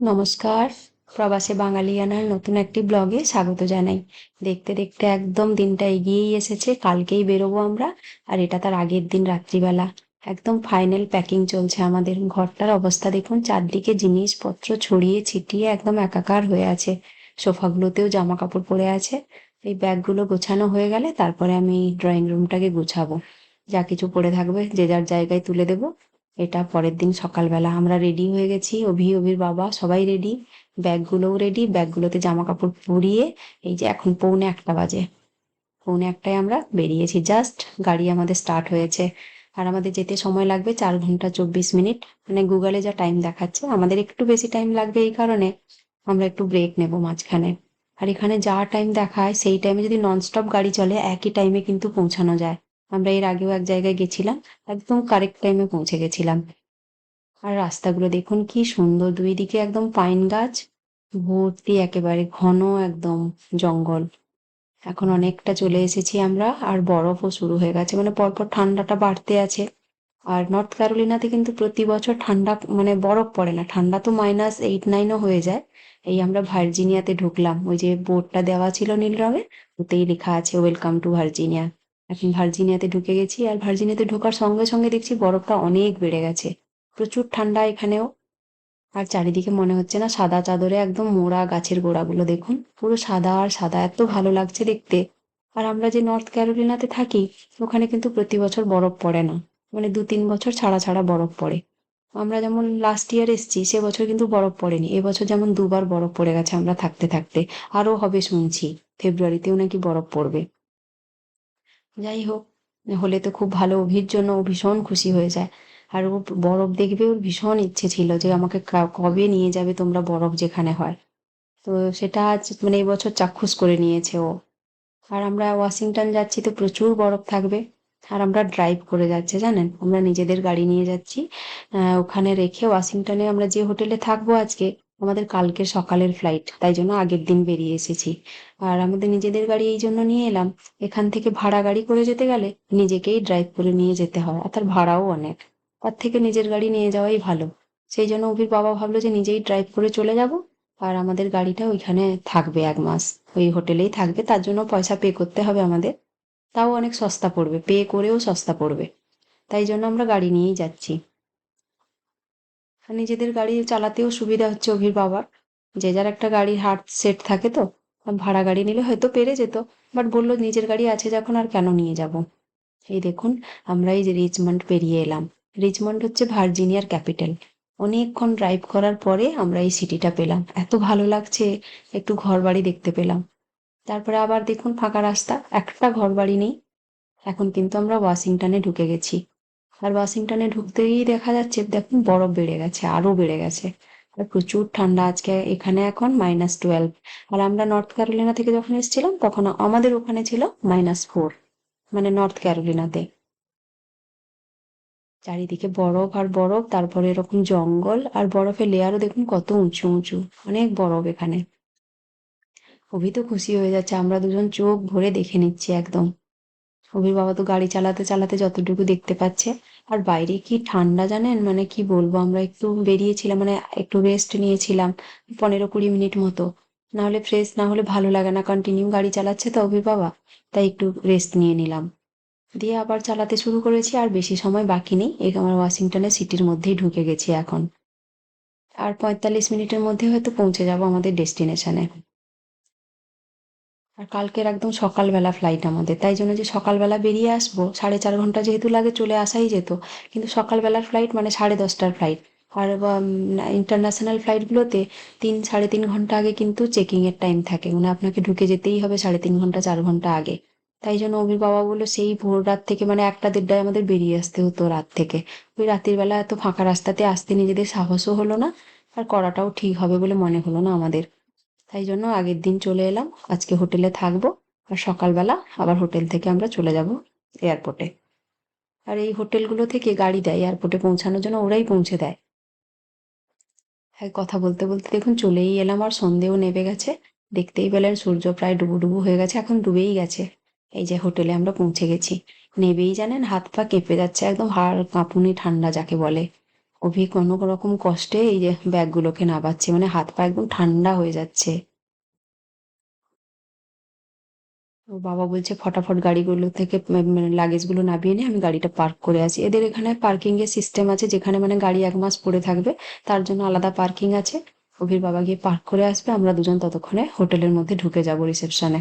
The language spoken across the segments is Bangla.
নমস্কার। প্রবাসে বাঙালিয়ানার নতুন একটি ব্লগে স্বাগত জানাই। দেখতে দেখতে একদম দিনটা এগিয়েই এসেছে, কালকেই বেরোবো আমরা, আর এটা তার আগের দিন রাত্রিবেলা। একদম ফাইনাল প্যাকিং চলছে আমাদের। ঘরটার অবস্থা দেখুন, চারদিকে জিনিসপত্র ছড়িয়ে ছিটিয়ে একদম একাকার হয়ে আছে। সোফাগুলোতেও জামা কাপড় পরে আছে। এই ব্যাগগুলো গোছানো হয়ে গেলে তারপরে আমি ড্রয়িং রুমটাকে গুছাবো। যা কিছু পড়ে থাকবে, যে যার জায়গায় তুলে দেবো এটা পরের দিন সকালবেলা। আমরা রেডি হয়ে গেছি। অভি, অভির বাবা সবাই রেডি ব্যাগগুলোও রেডি ব্যাগগুলোতে জামা কাপড় পরিয়ে এই যে এখন পৌনে একটা বাজে। পৌনে একটায় আমরা বেরিয়েছি। জাস্ট গাড়ি আমাদের স্টার্ট হয়েছে। আর আমাদের যেতে সময় লাগবে চার ঘণ্টা চব্বিশ মিনিট। মানে গুগলে যা টাইম দেখাচ্ছে, আমাদের একটু বেশি টাইম লাগবে এই কারণে আমরা একটু ব্রেক নেব মাঝখানে। আর এখানে যা টাইম দেখায়, সেই টাইমে যদি ননস্টপ গাড়ি চলে, একই টাইমে কিন্তু পৌঁছানো যায়। আমরা এর আগেও এক জায়গায় গেছিলাম, একদম কারেক্ট টাইমে পৌঁছে গেছিলাম। আর রাস্তাগুলো দেখুন কি সুন্দর দুই দিকে একদম পাইন গাছ, ভর্তি একেবারে ঘন একদম জঙ্গল। এখন অনেকটা চলে এসেছি আমরা, আর বরফও শুরু হয়ে গেছে মানে পরপর ঠান্ডাটা বাড়তে আছে। আর নর্থ ক্যারোলিনাতে কিন্তু প্রতি বছর ঠান্ডা মানে বরফ পড়ে না, ঠান্ডা তো মাইনাস এইট নাইনও হয়ে যায়। এই আমরা ভার্জিনিয়াতে ঢুকলাম, ওই যে বোর্ডটা দেওয়া ছিল নীল রঙের, ওতেই লেখা আছে ওয়েলকাম টু ভার্জিনিয়া এখন ভার্জিনিয়াতে ঢুকে গেছি আর ভার্জিনিয়াতে ঢোকার সঙ্গে সঙ্গে দেখছি বরফটা অনেক বেড়ে গেছে। প্রচুর ঠান্ডা এখানেও। আর চারিদিকে মনে হচ্ছে না সাদা চাদরে একদম মোড়া গাছের গোড়াগুলো দেখুন। পুরো সাদা আর সাদা, এত ভালো লাগছে দেখতে। আর আমরা যে নর্থ ক্যারোলিনাতে থাকি, ওখানে কিন্তু প্রতি বছর বরফ পড়ে না। মানে দু তিন বছর ছাড়া ছাড়া বরফ পড়ে। আমরা যেমন লাস্ট ইয়ার এসছি, সে বছর কিন্তু বরফ পড়েনি। এবছর যেমন দুবার বরফ পড়ে গেছে আমরা থাকতে থাকতে। আরও হবে শুনছি, ফেব্রুয়ারিতেও নাকি বরফ পড়বে। যাই হোক হলে তো খুব ভালো, অভির জন্য ও ভীষণ খুশি হয়ে যায়। আর ও বরফ দেখবে, ওর ভীষণ ইচ্ছে ছিল যে আমাকে কবে নিয়ে যাবে তোমরা বরফ যেখানে হয়। তো সেটা আজ মানে এবছর চাক্ষুষ করে নিয়েছে ও। আর আমরা ওয়াশিংটন যাচ্ছি তো প্রচুর বরফ থাকবে। আর আমরা ড্রাইভ করে যাচ্ছি, জানেন? আমরা নিজেদের গাড়ি নিয়ে যাচ্ছি। ওখানে রেখে ওয়াশিংটনে আমরা যে হোটেলে থাকব আজকে আমাদের কালকে সকালের ফ্লাইট তাই জন্য আগের দিন বেরিয়ে এসেছি। আর আমাদের নিজেদের গাড়ি এই জন্য নিয়ে এলাম, এখান থেকে ভাড়া গাড়ি করে যেতে গেলে নিজেকেই ড্রাইভ করে নিয়ে যেতে হয়, আর তার ভাড়াও অনেক। তার থেকে নিজের গাড়ি নিয়ে যাওয়াই ভালো। সেই জন্য অভির বাবা ভাবলো যে নিজেই ড্রাইভ করে চলে যাব, আর আমাদের গাড়িটা ওইখানে থাকবে এক মাস। ওই হোটেলেই থাকবে, তার জন্য পয়সা পে করতে হবে আমাদের। তাও অনেক সস্তা পড়বে পে করেও সস্তা পড়বে। তাই জন্য আমরা গাড়ি নিয়েই যাচ্ছি। নিজেদের গাড়ি চালাতেও সুবিধা হচ্ছে অভির বাবার। যে যার একটা গাড়ির হাট সেট থাকে তো ভাড়া গাড়ি নিলে হয়তো পেরে যেত, বাট বলল নিজের গাড়ি আছে যখন আর কেন নিয়ে যাব? এই দেখুন, আমরা এই রিচমন্ড পেরিয়ে এলাম। রিচমন্ড হচ্ছে ভার্জিনিয়ার ক্যাপিটাল। অনেকক্ষণ ড্রাইভ করার পরে আমরা এই সিটিটা পেলাম। এত ভালো লাগছে, একটু ঘর বাড়ি দেখতে পেলাম। তারপরে আবার দেখুন ফাঁকা রাস্তা, একটা ঘর বাড়ি নেই। এখন কিন্তু আমরা ওয়াশিংটনে ঢুকে গেছি। আর ওয়াশিংটনে ঢুকতেই দেখা যাচ্ছে, দেখুন বরফ বেড়ে গেছে আরও বেড়ে গেছে। আর প্রচুর ঠান্ডা আজকে এখানে এখন মাইনাস টুয়েলভ আর আমরা নর্থ ক্যারোলিনা থেকে যখন এসেছিলাম, তখন আমাদের ওখানে ছিল মাইনাস ফোর মানে নর্থ ক্যারোলিনাতে চারিদিকে বরফ আর বরফ, তারপরে এরকম জঙ্গল আর বরফের লেয়ারও দেখুন কত উঁচু উঁচু, অনেক বরফ এখানে। অভি তো খুশি হয়ে যাচ্ছে, আমরা দুজন চোখ ভরে দেখে নিচ্ছি একদম। অভির বাবা তো গাড়ি চালাতে চালাতে যতটুকু দেখতে পাচ্ছে। আর বাইরে কি ঠান্ডা জানেন? মানে কি বলব? আমরা একটু বেরিয়েছিলাম মানে একটু রেস্ট নিয়েছিলাম পনেরো কুড়ি মিনিট মতো। না হলে ফ্রেশ না হলে ভালো লাগে না। কন্টিনিউ গাড়ি চালাচ্ছে তো অভির বাবা, তাই একটু রেস্ট নিয়ে নিলাম। দিয়ে আবার চালাতে শুরু করেছি, আর বেশি সময় বাকি নেই। এই আমার ওয়াশিংটনের সিটির মধ্যেই ঢুকে গেছি এখন। আর পঁয়তাল্লিশ মিনিটের মধ্যে হয়তো পৌঁছে যাব আমাদের ডেস্টিনেশনে আর কালকের একদম সকালবেলা ফ্লাইট আমাদের। তাই জন্য যে সকালবেলা বেরিয়ে আসব, সাড়ে চার ঘণ্টা যেহেতু লাগে চলে আসাই যেত, কিন্তু সকালবেলার ফ্লাইট মানে সাড়ে দশটার ফ্লাইট আর ইন্টারন্যাশনাল ফ্লাইটগুলোতে তিন, সাড়ে তিন ঘণ্টা আগে কিন্তু চেকিংয়ের টাইম থাকে। মানে আপনাকে ঢুকে যেতেই হবে সাড়ে তিন ঘণ্টা, চার ঘণ্টা আগে। তাই জন্য অভির বাবা সেই ভোর রাত থেকে মানে একটা দেড়টায় আমাদের বেরিয়ে আসতে হতো রাত থেকে। ওই রাতের বেলা এত ফাঁকা রাস্তাতে আসতে নিজেদের সাহসও হলো না, আর করাটাও ঠিক হবে বলে মনে হলো না আমাদের। তাই জন্য আগের দিন চলে এলাম। আজকে হোটেলে থাকব আর সকালবেলা আবার হোটেল থেকে আমরা চলে যাব এয়ারপোর্টে। আর এই হোটেলগুলো থেকে গাড়ি দেয়, এয়ারপোর্টে পৌঁছানোর জন্য ওরাই পৌঁছে দেয়। হ্যাঁ কথা বলতে বলতে দেখুন চলেই এলাম আর সন্ধেও নেবে গেছে। দেখতেই পেলেন সূর্য প্রায় ডুবু ডুবু হয়ে গেছে, এখন ডুবেই গেছে। এই যে হোটেলে আমরা পৌঁছে গেছি। নেবেই জানেন হাত পা কেঁপে যাচ্ছে, একদম হাড় কাঁপুনি ঠান্ডা যাকে বলে। অভি কোনো রকম কষ্টে এই যে ব্যাগগুলোকে নাবাচ্ছে মানে হাত পা একদম ঠান্ডা হয়ে যাচ্ছে। ওর বাবা বলছে, ফটাফট গাড়িগুলো থেকে মানে লাগেজগুলো নামিয়ে নিয়ে আমি গাড়িটা পার্ক করে আছি এদের এখানে পার্কিং এর সিস্টেম আছে, যেখানে মানে গাড়ি এক মাস পড়ে থাকবে, তার জন্য আলাদা পার্কিং আছে। অভির বাবা গিয়ে পার্ক করে আসবে, আমরা দুজন ততক্ষণে হোটেলের মধ্যে ঢুকে যাব রিসেপশনে।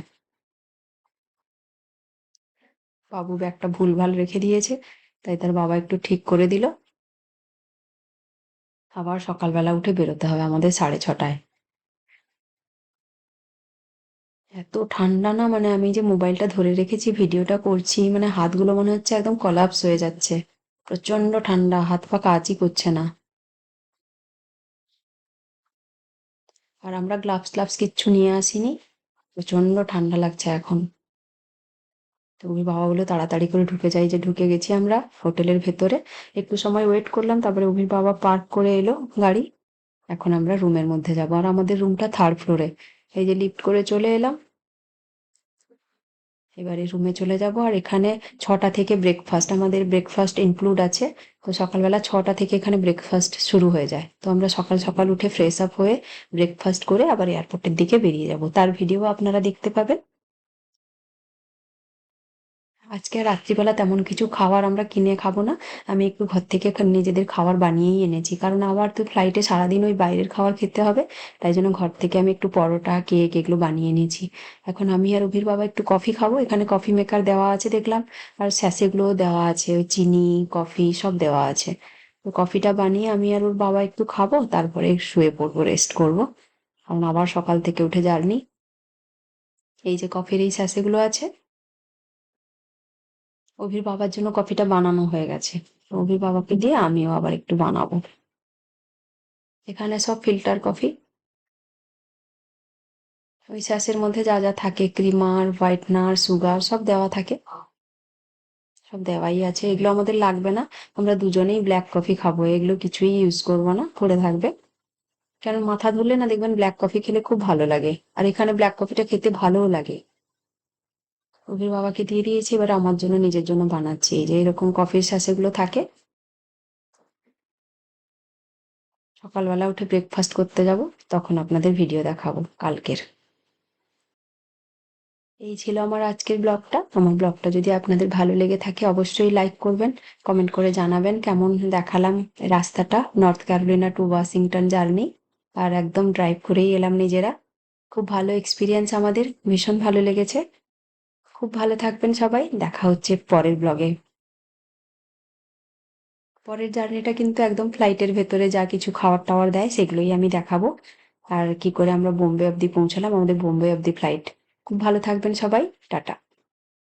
বাবু ব্যাগটা ভুলভাল রেখে দিয়েছে, তাই তার বাবা একটু ঠিক করে দিল। আবার সকালবেলা উঠে বেরোতে হবে আমাদের সাড়ে ছটায়। এত ঠান্ডা না মানে আমি যে মোবাইলটা ধরে রেখেছি, ভিডিওটা করছি মানে হাতগুলো মনে হচ্ছে একদম কলাপস হয়ে যাচ্ছে। প্রচণ্ড ঠান্ডা, হাত পা কাজই করছে না। আর আমরা গ্লাভস গ্লাভস কিচ্ছু নিয়ে আসিনি। প্রচণ্ড ঠান্ডা লাগছে এখন। তো ওই বাবা বলে তাড়াতাড়ি করে ঢুকে যাই, যে ঢুকে গেছি আমরা হোটেলের ভেতরে। একটু সময় ওয়েট করলাম, তারপরে অভির বাবা পার্ক করে এলো গাড়ি। এখন আমরা রুমের মধ্যে যাব। আর আমাদের রুমটা থার্ড ফ্লোরে এই যে লিফট করে চলে এলাম। এবারে রুমে চলে যাব। আর এখানে ছটা থেকে ব্রেকফাস্ট আমাদের ব্রেকফাস্ট ইনক্লুড আছে। তো সকালবেলা ছটা থেকে এখানে ব্রেকফাস্ট শুরু হয়ে যায়। তো আমরা সকাল সকাল উঠে ফ্রেশ আপ হয়ে ব্রেকফাস্ট করে আবার এয়ারপোর্টের দিকে বেরিয়ে যাব। তার ভিডিও আপনারা দেখতে পাবেন। আজকে রাত্রিবেলা তেমন কিছু খাবার আমরা কিনে খাব না। আমি একটু ঘর থেকে নিজেদের খাবার বানিয়েই এনেছি। কারণ আবার তো ফ্লাইটে সারাদিন ওই বাইরের খাবার খেতে হবে। তাই জন্য ঘর থেকে আমি একটু পরোটা কেক এগুলো বানিয়ে এনেছি। এখন আমি আর অভির বাবা একটু কফি খাব। এখানে কফি মেকার দেওয়া আছে দেখলাম। আর স্যাশেগুলোও দেওয়া আছে। ওই চিনি কফি সব দেওয়া আছে। তো কফিটা বানিয়ে আমি আর ওর বাবা একটু খাব। তারপরে শুয়ে পড়ব রেস্ট করব। কারণ আবার সকাল থেকে উঠে জার্নি। এই যে কফির এই স্যাশেগুলো আছে। অভির বাবার জন্য কফিটা বানানো হয়ে গেছে। অভির বাবাকে দিয়ে আমিও আবার একটু বানাবো। এখানে সব ফিল্টার কফি। ওই স্যাশের মধ্যে যা যা থাকে, ক্রিমার, হোয়াইটনার, সুগার, সব দেওয়া থাকে। সব দেওয়াই আছে। এগুলো আমাদের লাগবে না। আমরা দুজনেই ব্ল্যাক কফি খাব। এগুলো কিছুই ইউজ করব না। পড়ে থাকবে। কারণ মাথা ধরলে না দেখবেন ব্ল্যাক কফি খেলে খুব ভালো লাগে। আর এখানে ব্ল্যাক কফিটা খেতে ভালোও লাগে। অভির বাবাকে দিয়ে দিয়েছি, এবার আমার জন্য নিজের জন্য বানাচ্ছি। এই যে এরকম কফির স্যাশেগুলো থাকে। সকালবেলা উঠে ব্রেকফাস্ট করতে যাব, তখন আপনাদের ভিডিও দেখাবো কালকের। এই ছিল আমার আজকের ব্লগটা। আমার ব্লগটা যদি আপনাদের ভালো লেগে থাকে, অবশ্যই লাইক করবেন কমেন্ট করে জানাবেন কেমন দেখালাম রাস্তাটা North Carolina to Washington journey আর একদম ড্রাইভ করেই এলাম নিজেরা। খুব ভালো এক্সপিরিয়েন্স আমাদের, ভীষণ ভালো লেগেছে। খুব ভালো থাকবেন সবাই। দেখা হচ্ছে পরের ব্লগে পরের জার্নিটা কিন্তু একদম ফ্লাইটের ভেতরে যা কিছু খাওয়ার টাওয়ার দেয় সেগুলোই আমি দেখাবো। আর কি করে আমরা বোম্বে অবধি পৌঁছালাম আমাদের বোম্বে অবধি ফ্লাইট খুব ভালো থাকবেন সবাই। টাটা।